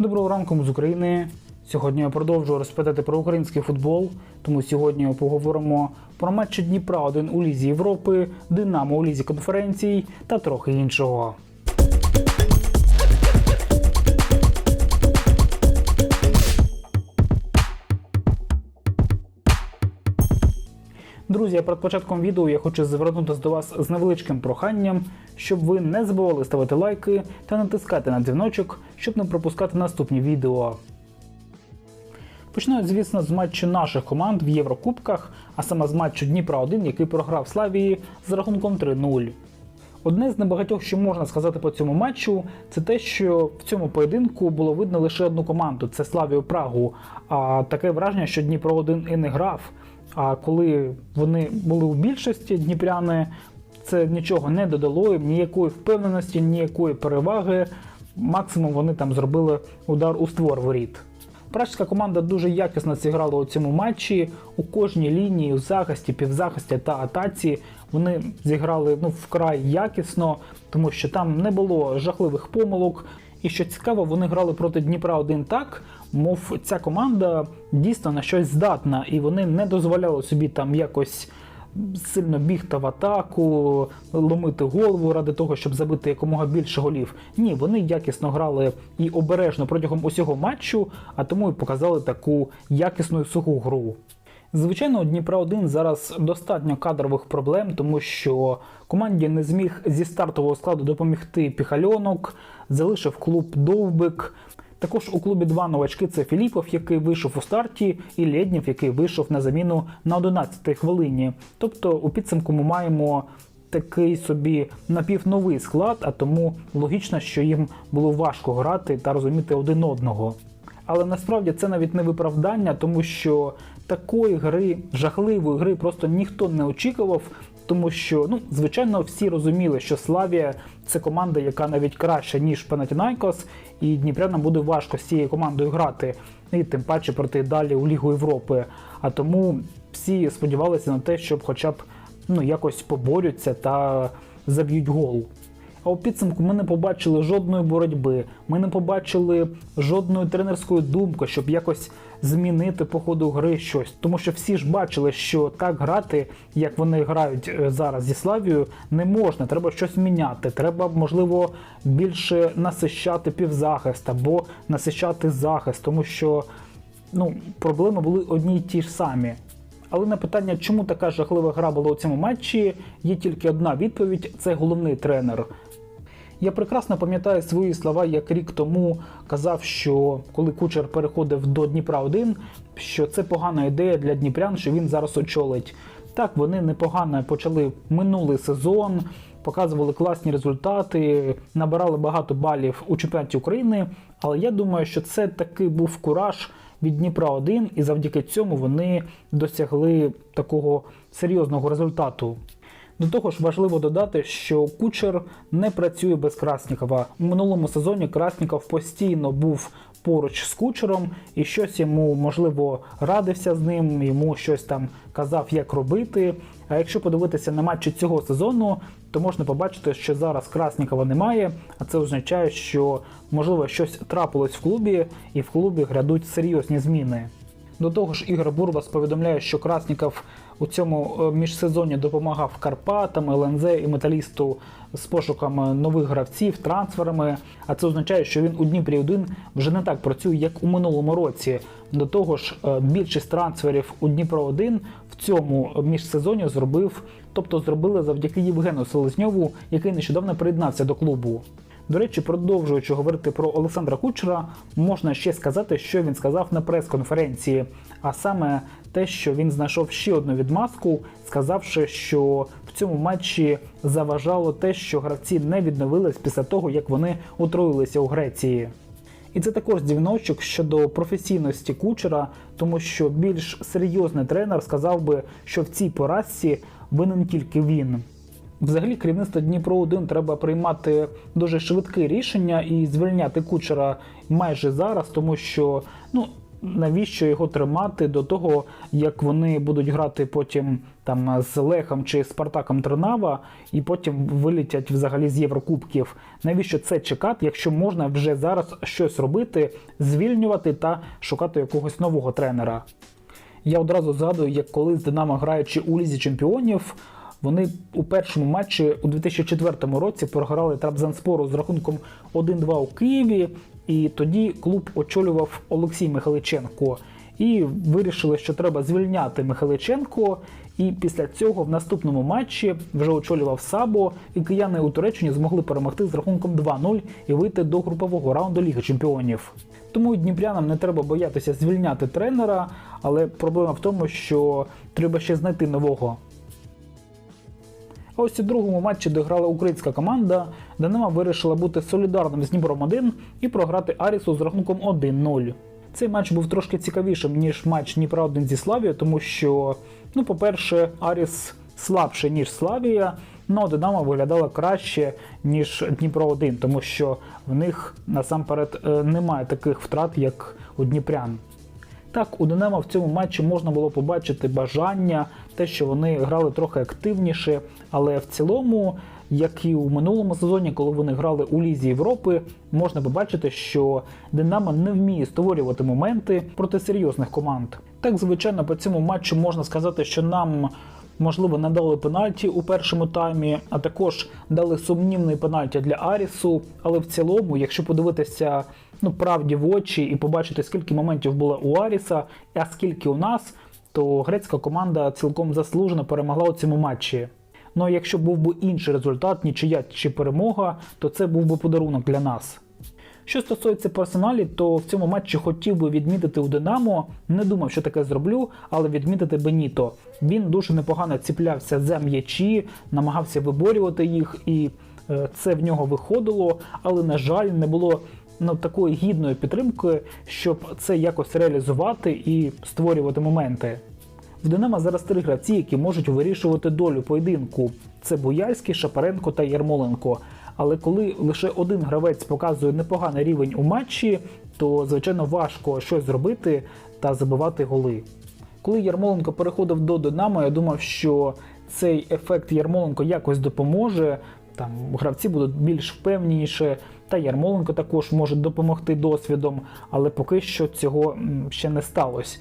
Доброго ранку з України. Сьогодні я продовжую розповідати про український футбол. Тому сьогодні поговоримо про матчі Дніпра 1 у Лізі Європи, Динамо у Лізі конференцій та трохи іншого. Друзі, перед початком відео я хочу звернутися до вас з невеличким проханням, щоб ви не забували ставити лайки та натискати на дзвіночок, щоб не пропускати наступні відео. Почну, звісно, з матчу наших команд в Єврокубках, а саме з матчу Дніпра 1, який програв Славії з рахунком 3-0. Одне з небагатьох, що можна сказати по цьому матчу, це те, що в цьому поєдинку було видно лише одну команду це Славію Прагу. А таке враження, що Дніпро 1 і не грав. А коли вони були у більшості дніпряни, це нічого не додало їм, ніякої впевненості, ніякої переваги. Максимум вони там зробили удар у створ воріт. Пражська команда дуже якісно зіграла у цьому матчі. У кожній лінії, у захисті, півзахисті та атаці вони зіграли ну, вкрай якісно, тому що там не було жахливих помилок. І що цікаво, вони грали проти Дніпра 1 так, мов ця команда дійсно на щось здатна, і вони не дозволяли собі там якось сильно бігти в атаку, ломити голову ради того, щоб забити якомога більше голів. Ні, вони якісно грали і обережно протягом усього матчу, а тому і показали таку якісну і суху гру. Звичайно, у Дніпра 1 зараз достатньо кадрових проблем, тому що команді не зміг зі стартового складу допомогти Піхальонок, залишив клуб Довбик. Також у клубі два новачки це Філіпов, який вийшов у старті, і Лєднєв, який вийшов на заміну на 11-й хвилині. Тобто у підсумку ми маємо такий собі напівновий склад, а тому логічно, що їм було важко грати та розуміти один одного. Але насправді це навіть не виправдання, тому що такої гри, жахливої гри, просто ніхто не очікував. Тому що, ну, звичайно, всі розуміли, що Славія це команда, яка навіть краща, ніж Панатінайкос, і Дніпрянам буде важко з цією командою грати, і тим паче проти далі у Лігу Європи. А тому всі сподівалися на те, щоб хоча б ну, якось поборються та заб'ють гол. А у підсумку ми не побачили жодної боротьби, ми не побачили жодної тренерської думки, щоб якось змінити по ходу гри щось. Тому що всі ж бачили, що так грати, як вони грають е, зараз зі Славією, не можна. Треба щось міняти. Треба, можливо, більше насищати півзахист або насищати захист, тому що ну, проблеми були одні й ті ж самі. Але на питання, чому така жахлива гра була у цьому матчі, є тільки одна відповідь: це головний тренер. Я прекрасно пам'ятаю свої слова, як рік тому казав, що коли кучер переходив до Дніпра 1 що це погана ідея для Дніпрян, що він зараз очолить. Так, вони непогано почали минулий сезон, показували класні результати, набирали багато балів у чемпіонаті України. Але я думаю, що це таки був кураж від Дніпра 1 і завдяки цьому вони досягли такого серйозного результату. До того ж, важливо додати, що кучер не працює без Краснікова. У минулому сезоні Красніков постійно був поруч з кучером і щось йому можливо радився з ним, йому щось там казав, як робити. А якщо подивитися на матчі цього сезону, то можна побачити, що зараз Краснікова немає, а це означає, що можливо щось трапилось в клубі, і в клубі грядуть серйозні зміни. До того ж, Ігор Бурбас повідомляє, що Красніков у цьому е, міжсезонні допомагав Карпатам, ЛНЗ і металісту з пошуками нових гравців, трансферами. А це означає, що він у Дніпрі 1 вже не так працює, як у минулому році. До того ж, е, більшість трансферів у Дніпро 1 в цьому міжсезоні зробив, тобто зробили завдяки Євгену Селезньову, який нещодавно приєднався до клубу. До речі, продовжуючи говорити про Олександра Кучера, можна ще сказати, що він сказав на прес-конференції, а саме те, що він знайшов ще одну відмазку, сказавши, що в цьому матчі заважало те, що гравці не відновились після того, як вони отруїлися у Греції. І це також дзвіночок щодо професійності кучера, тому що більш серйозний тренер сказав би, що в цій поразці винен тільки він. Взагалі, керівництво Дніпро 1 треба приймати дуже швидке рішення і звільняти кучера майже зараз, тому що ну навіщо його тримати до того, як вони будуть грати потім там з Лехом чи Спартаком Тринава, і потім вилітять взагалі з Єврокубків. Навіщо це чекати, якщо можна вже зараз щось робити, звільнювати та шукати якогось нового тренера? Я одразу згадую, як коли з Динамо граючи у Лізі Чемпіонів, вони у першому матчі у 2004 році програли Трабзанспору з рахунком 1-2 у Києві, і тоді клуб очолював Олексій Михайличенко. І вирішили, що треба звільняти Михайличенко. І після цього в наступному матчі вже очолював Сабо, і кияни у Туреччині змогли перемогти з рахунком 2-0 і вийти до групового раунду Ліги Чемпіонів. Тому дніпрянам не треба боятися звільняти тренера, але проблема в тому, що треба ще знайти нового. А ось у другому матчі, де грала українська команда, Динамо вирішила бути солідарним з Дніпром 1 і програти Арісу з рахунком 1-0. Цей матч був трошки цікавішим, ніж матч Дніпра 1 зі Славією, тому що, ну, по-перше, Аріс слабше, ніж Славія, але Динамо виглядало краще, ніж Дніпро 1, тому що в них насамперед е, немає таких втрат, як у Дніпрян. Так, у Динамо в цьому матчі можна було побачити бажання, те, що вони грали трохи активніше, але в цілому, як і у минулому сезоні, коли вони грали у Лізі Європи, можна побачити, що Динамо не вміє створювати моменти проти серйозних команд. Так, звичайно, по цьому матчу можна сказати, що нам. Можливо, не дали пенальті у першому таймі, а також дали сумнівний пенальті для Арісу. Але в цілому, якщо подивитися ну, правді в очі і побачити, скільки моментів було у Аріса, а скільки у нас, то грецька команда цілком заслужено перемогла у цьому матчі. Ну а якщо був би інший результат, нічия чи перемога, то це був би подарунок для нас. Що стосується персоналі, то в цьому матчі хотів би відмітити у Динамо. Не думав, що таке зроблю, але відмітити Беніто. Він дуже непогано ціплявся за м'ячі, намагався виборювати їх, і е, це в нього виходило. Але, на жаль, не було ну, такої гідної підтримки, щоб це якось реалізувати і створювати моменти. В Динамо зараз три гравці, які можуть вирішувати долю поєдинку. Це Буяльський, Шапаренко та Ярмоленко. Але коли лише один гравець показує непоганий рівень у матчі, то звичайно важко щось зробити та забивати голи. Коли Ярмоленко переходив до Динамо, я думав, що цей ефект Ярмоленко якось допоможе. Там гравці будуть більш впевненіше, та Ярмоленко також може допомогти досвідом, але поки що цього ще не сталося.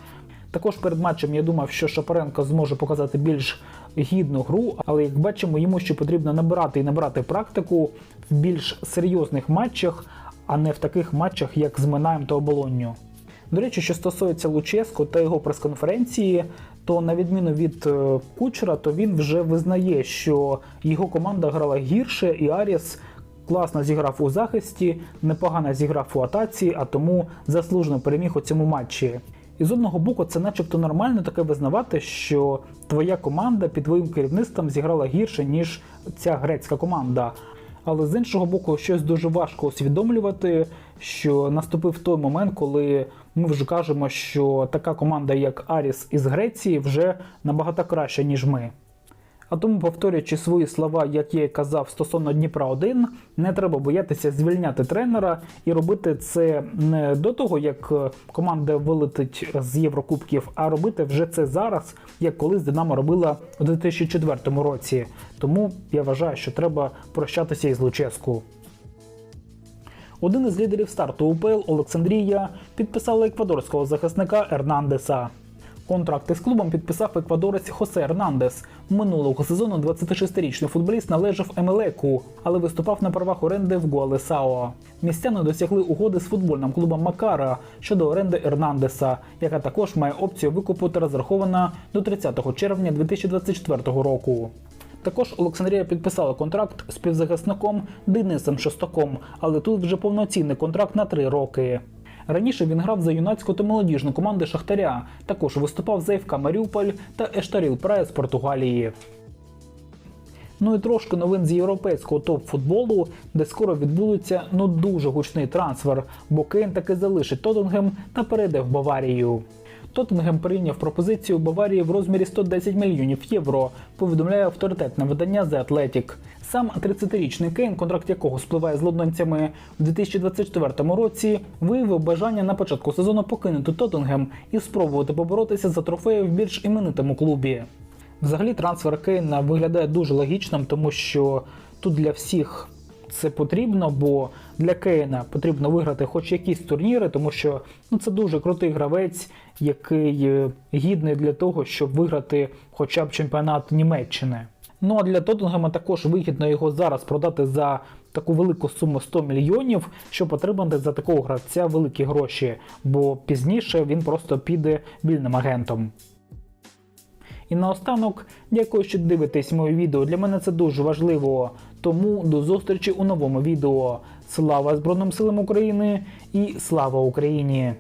Також перед матчем я думав, що Шапаренко зможе показати більш гідну гру, але як бачимо, йому ще потрібно набирати і набирати практику в більш серйозних матчах, а не в таких матчах, як з Минаєм та Оболонню. До речі, що стосується Луческо та його прес-конференції, то на відміну від е, Кучера, то він вже визнає, що його команда грала гірше, і Аріс класно зіграв у захисті, непогано зіграв у атаці, а тому заслужено переміг у цьому матчі. І з одного боку, це начебто нормально таке визнавати, що твоя команда під твоїм керівництвом зіграла гірше, ніж ця грецька команда. Але з іншого боку, щось дуже важко усвідомлювати, що наступив той момент, коли ми вже кажемо, що така команда, як Аріс із Греції, вже набагато краща, ніж ми. А тому, повторюючи свої слова, як я казав стосовно Дніпра 1, не треба боятися звільняти тренера і робити це не до того, як команда вилетить з Єврокубків, а робити вже це зараз, як колись Динамо робила у 2004 році. Тому я вважаю, що треба прощатися із Луческу. Один із лідерів старту УПЛ Олександрія підписала еквадорського захисника Ернандеса. Контракт із клубом підписав еквадорець Хосе Ернандес. Минулого сезону 26-річний футболіст належав Емелеку, але виступав на правах оренди в Гуалесао. Містяни досягли угоди з футбольним клубом Макара щодо оренди Ернандеса, яка також має опцію викупу та розрахована до 30 червня 2024 року. Також Олександрія підписала контракт з півзахисником Денисом Шостаком, але тут вже повноцінний контракт на три роки. Раніше він грав за юнацьку та молодіжну команди Шахтаря. Також виступав за ФК Маріуполь та Ештаріл Прая Португалії. Ну і трошки новин з європейського топ-футболу, де скоро відбудеться ну дуже гучний трансфер, бо Кейн таки залишить Тоттенгем та перейде в Баварію. Тоттенгем прийняв пропозицію Баварії в розмірі 110 мільйонів євро. Повідомляє авторитетне видання The Athletic. Сам 30-річний Кейн, контракт якого спливає з лондонцями в 2024 році, виявив бажання на початку сезону покинути Тоттенгем і спробувати поборотися за трофеї в більш іменитому клубі. Взагалі, трансфер Кейна виглядає дуже логічним, тому що тут для всіх це потрібно, бо для Кейна потрібно виграти хоч якісь турніри, тому що ну, це дуже крутий гравець, який е, гідний для того, щоб виграти хоча б чемпіонат Німеччини. Ну а для Тоттенгема також вигідно його зараз продати за таку велику суму 100 мільйонів, щоб отримати за такого гравця великі гроші, бо пізніше він просто піде вільним агентом. І наостанок, дякую, що дивитесь моє відео. Для мене це дуже важливо. Тому до зустрічі у новому відео. Слава Збройним силам України і слава Україні!